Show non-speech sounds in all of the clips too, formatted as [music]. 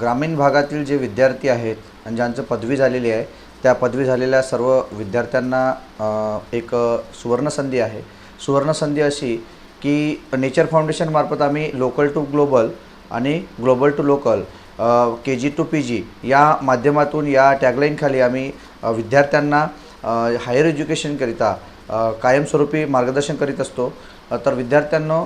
ग्रामीण भागातील जे विद्यार्थी आहेत आणि ज्यांचं पदवी झालेली आहे त्या पदवी झालेल्या सर्व विद्यार्थ्यांना एक सुवर्णसंधी आहे. सुवर्णसंधी अशी की नेचर फाउंडेशनमार्फत आम्ही लोकल टू ग्लोबल आणि global to local K G to P G या माध्यमातून या टॅगलाईनखाली आम्ही विद्यार्थ्यांना हायर एज्युकेशनकरिता कायमस्वरूपी मार्गदर्शन करीत असतो. तर विद्यार्थ्यांना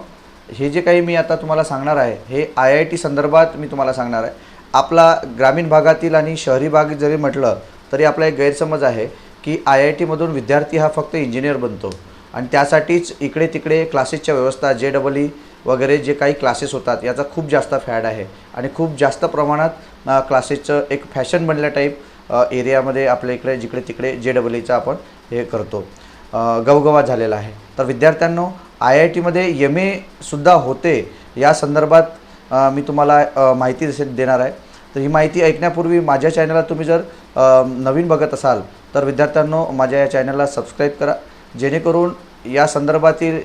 हे जे काही मी आता तुम्हाला सांगणार आहे हे आय आय टी संदर्भात मी तुम्हाला सांगणार आहे. आपला ग्रामीण भागातील आणि शहरी भाग जरी म्हटलं तरी आपला एक गैरसमज आहे की आय आय टीमधून विद्यार्थी हा फक्त इंजिनियर बनतो. आणि त्यासाठीच इकडे तिकडे क्लासेसच्या व्यवस्था जे डबल ई वगैरे जे काही क्लासेस होतात याचा खूप जास्त फॅड आहे. आणि खूप जास्त प्रमाणात क्लासेसचं एक फॅशन बनल्या टाईप एरियामध्ये आपल्या इकडे जिकडे तिकडे जे डबल ईचं आपण हे करतो. गवगवा झालेला आहे. तर विद्यार्थ्यांनो आय आय टीमध्ये एम एसुद्धा होते या संदर्भात मी तुम्हाला माहिती जसे देणार आहे. तर ही माहिती ऐकण्यापूर्वी माझ्या चॅनलला तुम्ही जर नवीन बघत असाल तर विद्यार्थ्यांनो माझ्या या चॅनलला सबस्क्राईब करा. जेणेकरून या संदर्भातील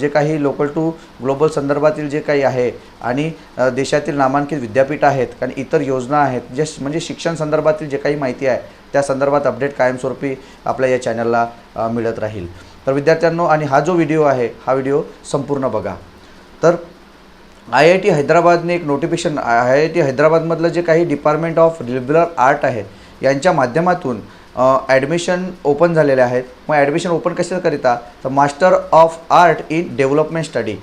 जे काही लोकल टू ग्लोबल संदर्भातील जे काही आहे आणि देशातील नामांकित विद्यापीठ आहेत आणि इतर योजना आहेत जे म्हणजे शिक्षण संदर्भातील जे काही माहिती आहे त्या संदर्भात अपडेट कायमस्वरूपी आपल्या या चॅनलला मिळत राहील. तर विद्यार्थ्यांनो आणि हा जो व्हिडिओ आहे हा व्हिडिओ संपूर्ण बघा. तर आय आय टी हैदराबादने एक नोटिफिकेशन आय आय टी हैदराबादमधलं जे काही डिपार्टमेंट ऑफ लिबरल आर्ट आहे यांच्या माध्यमातून ॲडमिशन ओपन झालेले आहेत. मग ॲडमिशन ओपन कशाकरिता? तर master of art in development study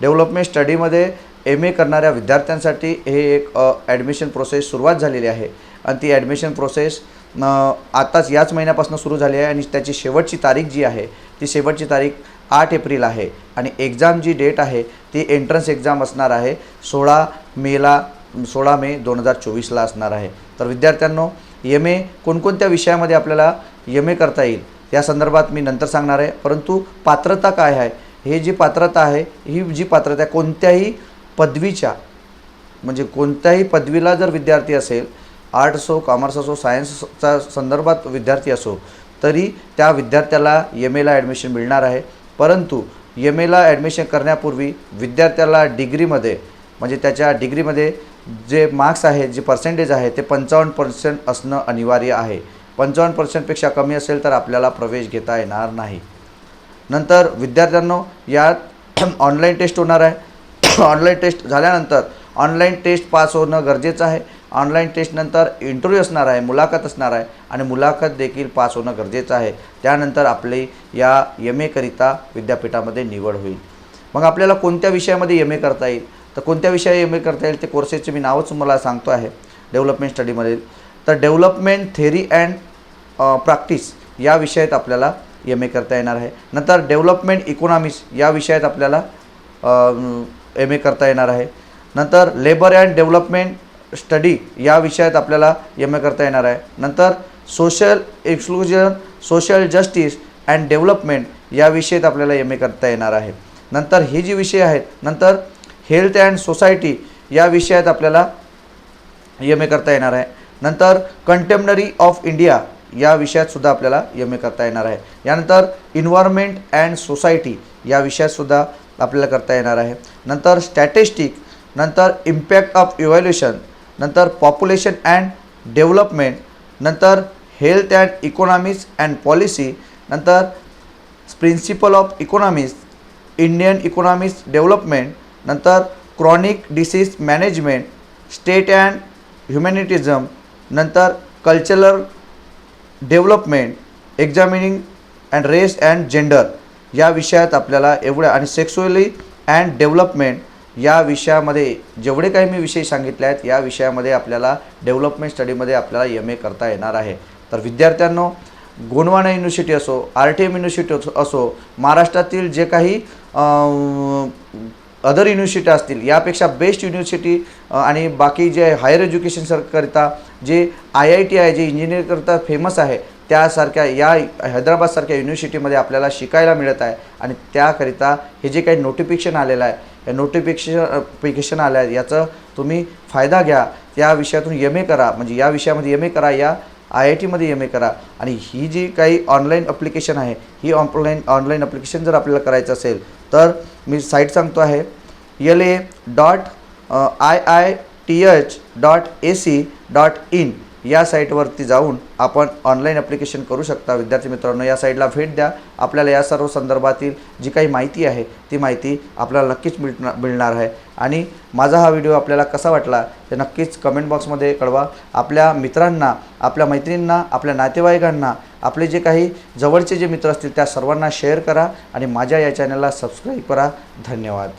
development स्टडीमध्ये एम ए करणाऱ्या विद्यार्थ्यांसाठी हे एक ॲडमिशन प्रोसेस सुरुवात झालेली आहे. आणि ती ॲडमिशन प्रोसेस न आताच याच महिन्यापासून सुरू झाली आहे आणि त्याची शेवटची तारीख जी आहे ती शेवटची तारीख आठ एप्रिल आहे. आणि एक्झाम जी डेट आहे ती एंट्रन्स एक्झाम असणार आहे सोळा मेला सोळा मे दोन हजार चोवीसला असणार आहे. तर विद्यार्थ्यांनो एम ए कोणकोणत्या विषयामध्ये आपल्याला एम ए करता येईल या संदर्भात मी नंतर सांगणार आहे. परंतु पात्रता काय आहे हे जी पात्रता आहे ही जी पात्रता आहे कोणत्याही पदवीच्या म्हणजे कोणत्याही पदवीला जर विद्यार्थी असेल आर्ट असो कॉमर्स असो सायन्सचा संदर्भात विद्यार्थी असो तरी त्या विद्यार्थ्याला एम एला ॲडमिशन मिळणार आहे. परंतु एम एला ॲडमिशन करण्यापूर्वी विद्यार्थ्याला डिग्रीमध्ये म्हणजे त्याच्या डिग्रीमध्ये जे मार्क्स आहेत जे पर्सेंटेज आहे ते पंचावन्न पर्सेंट असणं अनिवार्य आहे. पंचावन्न पर्सेंटपेक्षा कमी असेल तर आपल्याला प्रवेश घेता येणार नाही. नंतर विद्यार्थ्यांनो यात [clears throat] ऑनलाईन टेस्ट होणार आहे. [clears throat] ऑनलाईन टेस्ट झाल्यानंतर ऑनलाईन टेस्ट पास होणं गरजेचं आहे. ऑनलाईन टेस्टनंतर इंटरव्ह्यू असणार आहे मुलाखत असणार आहे आणि मुलाखत देखील पास होणं गरजेचं आहे. त्यानंतर आपली या एम एकरिता विद्यापीठामध्ये निवड होईल. मग आपल्याला कोणत्या विषयामध्ये एम ए करता येईल? तर कोणत्या विषयात एम ए करता येईल ते कोर्सेसचे मी नावच तुम्हाला सांगतो आहे डेव्हलपमेंट स्टडीमध्ये तर डेव्हलपमेंट थेरी अँड प्रॅक्टिस या विषयात आपल्याला एम ए करता येणार आहे. नंतर डेव्हलपमेंट इकॉनॉमिक्स या विषयात आपल्याला एम ए करता येणार आहे. नंतर लेबर अँड डेव्हलपमेंट स्टडी या विषयात आपल्याला एम ए करता येणार आहे. नंतर social exclusion social justice and development या विषयात आपल्याला एम ए करता येणार आहे. नंतर हे जे विषय आहेत नंतर हेल्थ अँड सोसायटी या विषयात आपल्याला एम ए करता येणार आहे. नंतर कंटेम्पनरी ऑफ इंडिया या विषयातसुद्धा आपल्याला एम ए करता येणार आहे. यानंतर इन्व्हायरमेंट अँड सोसायटी या विषयातसुद्धा आपल्याला करता येणार आहे. नंतर स्टॅटिस्टिक नंतर इम्पॅक्ट ऑफ इव्हॅल्युशन नंतर पॉप्युलेशन अँड डेव्हलपमेंट नंतर health and economics and policy नंतर principle of economics Indian economics development नंतर chronic disease management state and humanitism नंतर cultural development examining and race and gender या विषयात आपल्याला एवढ्या आणि सेक्सुअली अँड डेव्हलपमेंट या विषयामध्ये जेवढे काही मी विषय सांगितले आहेत या विषयामध्ये आपल्याला डेव्हलपमेंट स्टडीमध्ये आपल्याला एम ए करता येणार आहे. तर विद्यार्थ्यांनो गोंडवाना युनिव्हर्सिटी असो आर टी एम युनिव्हर्सिटी असो- महाराष्ट्रातील जे काही अदर युनिव्हर्सिटी असतील यापेक्षा बेस्ट युनिव्हर्सिटी आणि बाकी जे हायर एज्युकेशन सर जे आय आय टी आहे जे इंजिनिअरकरिता फेमस आहे त्यासारख्या या हैदराबादसारख्या युनिव्हर्सिटीमध्ये आपल्याला शिकायला मिळत आहे. आणि त्याकरिता हे जे काही नोटिफिकेशन आलेलं आहे या नोटिफिकेशन पिकेशन आलं आहे याचं तुम्ही फायदा घ्या. त्या विषयातून एम ए करा. म्हणजे या विषयामध्ये एम ए करा या आय आय टीमध्ये एम ए करा. आणि ही जी काही ऑनलाईन अप्लिकेशन आहे ही ऑनलाईन ऑनलाईन अप्लिकेशन जर आपल्याला करायचं असेल तर मी साईट सांगतो आहे. L A dot I I T H dot A C dot in या साईटवरती जाऊन आपण ऑनलाईन ॲप्लिकेशन करू शकता. विद्यार्थी मित्रांनो या साईटला भेट द्या. आपल्याला या सर्व संदर्भातील जी काही माहिती आहे ती माहिती आपल्याला नक्कीच मिळणार मिळणार आहे. आणि माझा हा व्हिडिओ आपल्याला कसा वाटला ते नक्कीच कमेंट बॉक्समध्ये कळवा. आपल्या मित्रांना आपल्या मैत्रिणींना आपल्या नातेवाईकांना आपले जे काही जवळचे जे मित्र असतील त्या सर्वांना शेअर करा आणि माझ्या या चॅनलला सबस्क्राईब करा. धन्यवाद.